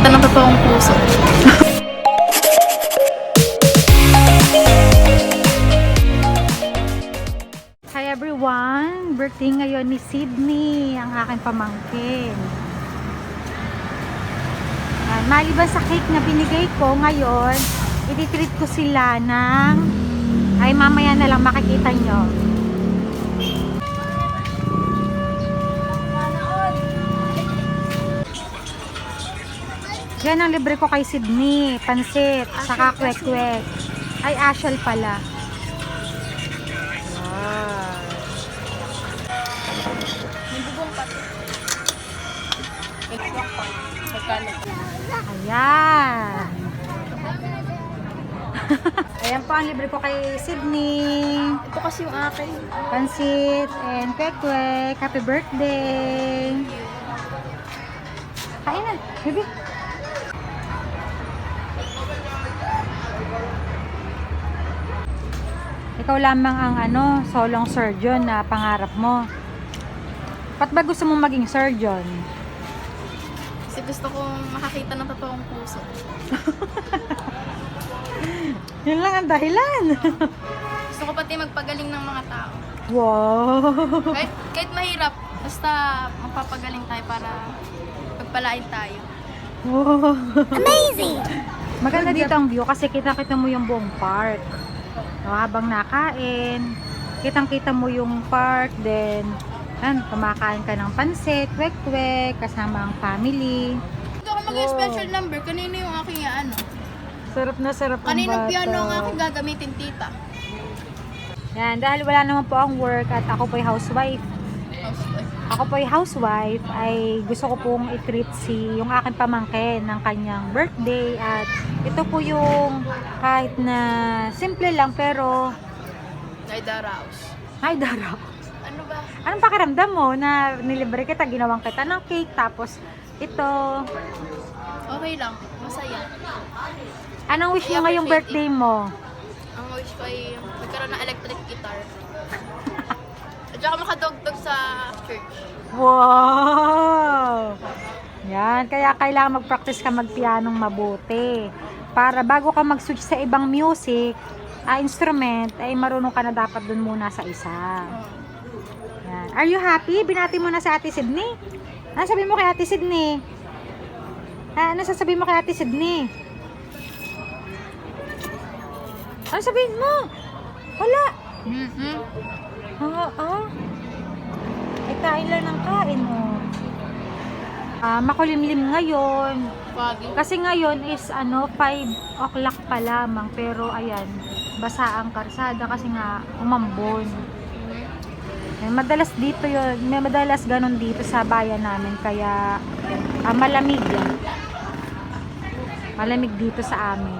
makakita ng totoong puso. Hi everyone! Birthday ngayon ni Sydney, ang aking pamangkin. Yan, maliban sa cake na binigay ko ngayon, ititreat ko sila ng ay mamaya na lang makikita nyo. Yan ang libre ko kay Sydney, pansit, saka kwek-kwek. Ay, Ashel pala. Wow. Ayan. Ayan po ang libre ko kay Sydney. Ito kasi yung akin. Pansit and kwek-kwek. Happy birthday. Kain na, baby. Ikaw lamang ang ano, solong surgeon na pangarap mo. Ba't ba gusto mong maging surgeon? Kasi gusto kong makakita ng totoong puso. Yun lang ang dahilan. Gusto ko pati magpagaling ng mga tao. wow. Kahit, kahit mahirap, basta magpapagaling tayo para pagpalain tayo. Wow. Amazing! Maganda dito ang view kasi kita-kita mo yung buong park. No, habang nakain, kitang-kita mo yung park, then yan, kumakain ka ng pansit, kwek-kwek, kasama ang family. Ito ako mag-special number. Kanino yung aking ano? Sarap na sarap ang Kanino bata. piano ang aking gagamitin, tita? Yan, dahil wala naman po ang work at ako housewife. Housewife. Ako po'y housewife, ay gusto ko pong i-treat si yung aking pamangkin ng kanyang birthday at ito po yung kahit na simple lang pero Naida Rouse. ay daraw. Ano ba? Anong pakiramdam mo na nilibre kita, ginawang kita ng cake, tapos ito, Okay lang. Masaya. anong wish mo ngayong birthday mo? Ang wish ko ay magkaroon ng electric guitar. At saka makadugtog sa church. Wow! Yan, kaya kailangan mag-practice ka magpianong mabuti. Para bago ka mag-switch sa ibang music, ah, instrument, ay marunong ka na dapat dun muna sa isa. Yan. Are you happy? Binati mo na sa Ate Sydney? Ano sabi mo kay Ate Sydney? Ah, ano sasabihin mo kay Ate Sydney? Ano sabihin mo? Wala. Mm-hmm. Oo, oo. Ay, kain lang ng kain, oh. Ah, makulimlim ngayon. Kasi ngayon is ano, 5 o'clock pa lamang. Pero ayan, basa ang karsada kasi nga umambon. Eh, madalas dito yun, may madalas ganun dito sa bayan namin. Kaya ah, malamig yan. Malamig dito sa amin.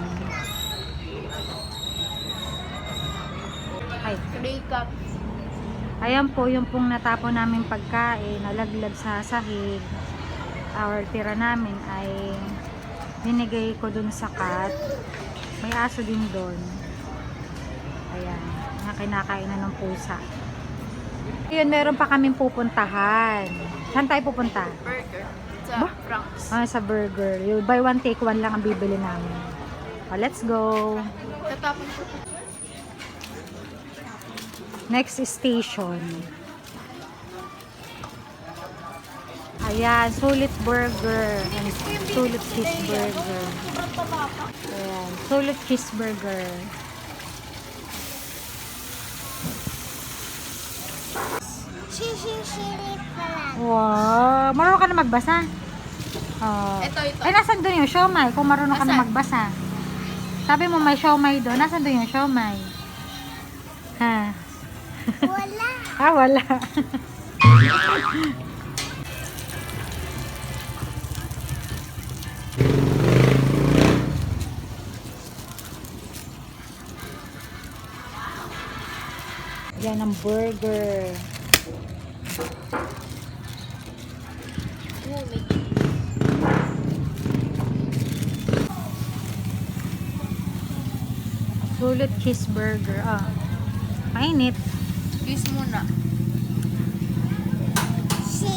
Ay, Three cups. Ayan po yung pong natapon namin pagkain, nalaglag sa sahig. Our tira namin ay binigay ko dun sa cat. May aso din dun. Ayan, na kinakain na ng pusa. Ayun, meron pa kaming pupuntahan. Saan tayo pupunta? Burger. Sa Ba? Ah, sa burger. Yung buy one take one lang ang bibili namin. Oh, let's go. Tatapon ko. Next station. Ayan, Sulit Burger and Sulit Cheeseburger. Ayan, Sulit Cheeseburger. Sisisilit pa lang. Wow, marunong ka na magbasa? Oh. Ito, ito. Ay, nasan doon yung siomay? Kung marunong ka na Nasaan? magbasa. Sabi mo may siomay doon. Nasan doon yung siomay? Ha? Wala. Ah, wala. Yan ang burger. Oh, may Sulit cheeseburger. Ah. Mainit. Kiss muna. Si.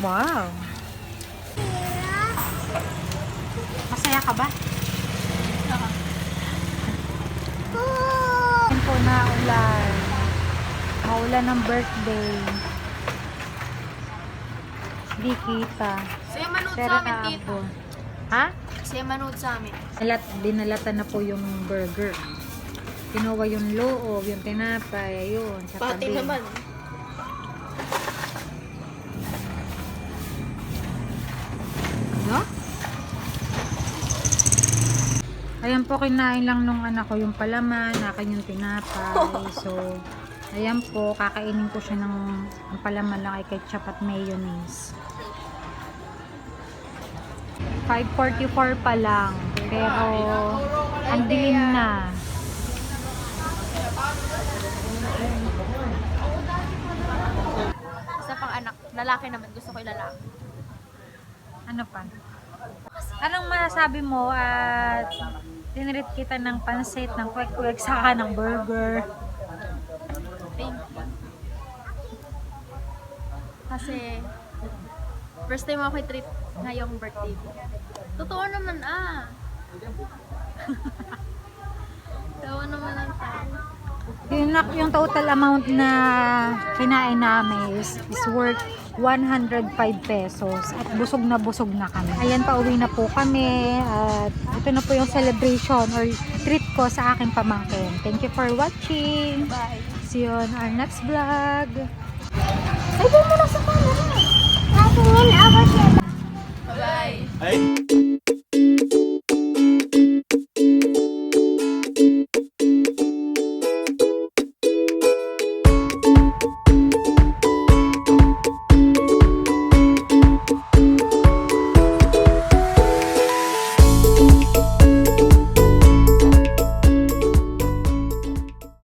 Wow. Masaya ka ba? Oh, Yan po na ulan. Maulan ng birthday. Di kita. Saya manood Pero sa amin dito. Ha? Saya manood sa amin. Nalat, dinalata na po yung burger. Kinuha yung loob, yung tinapay, ayun, sa Pati tabi. naman. No? Ayan po, kinain lang nung anak ko yung palaman, akin yung tinapay. So, ayan po, kakainin ko siya ng ang palaman lang ay ketchup at mayonnaise. 5.44 pa lang, pero ang dilim na. Isa pang anak. Lalaki naman. Gusto ko yung lalaki. Ano pa? Anong masasabi mo at tinirit kita ng pansit, ng kwek-kwek, saka ng burger? Thank you. Kasi, first time ako i-treat ngayong birthday ko. Totoo naman ah. Tawa naman ang tao. Yung, yung total amount na kinain namin is, is worth 105 pesos at busog na busog na kami. Ayan, pauwi na po kami at ito na po yung celebration or treat ko sa aking pamangkin. Thank you for watching. Bye. See you on our next vlog. ay, doon mo na sa camera. Natingin ako siya. Bye-bye.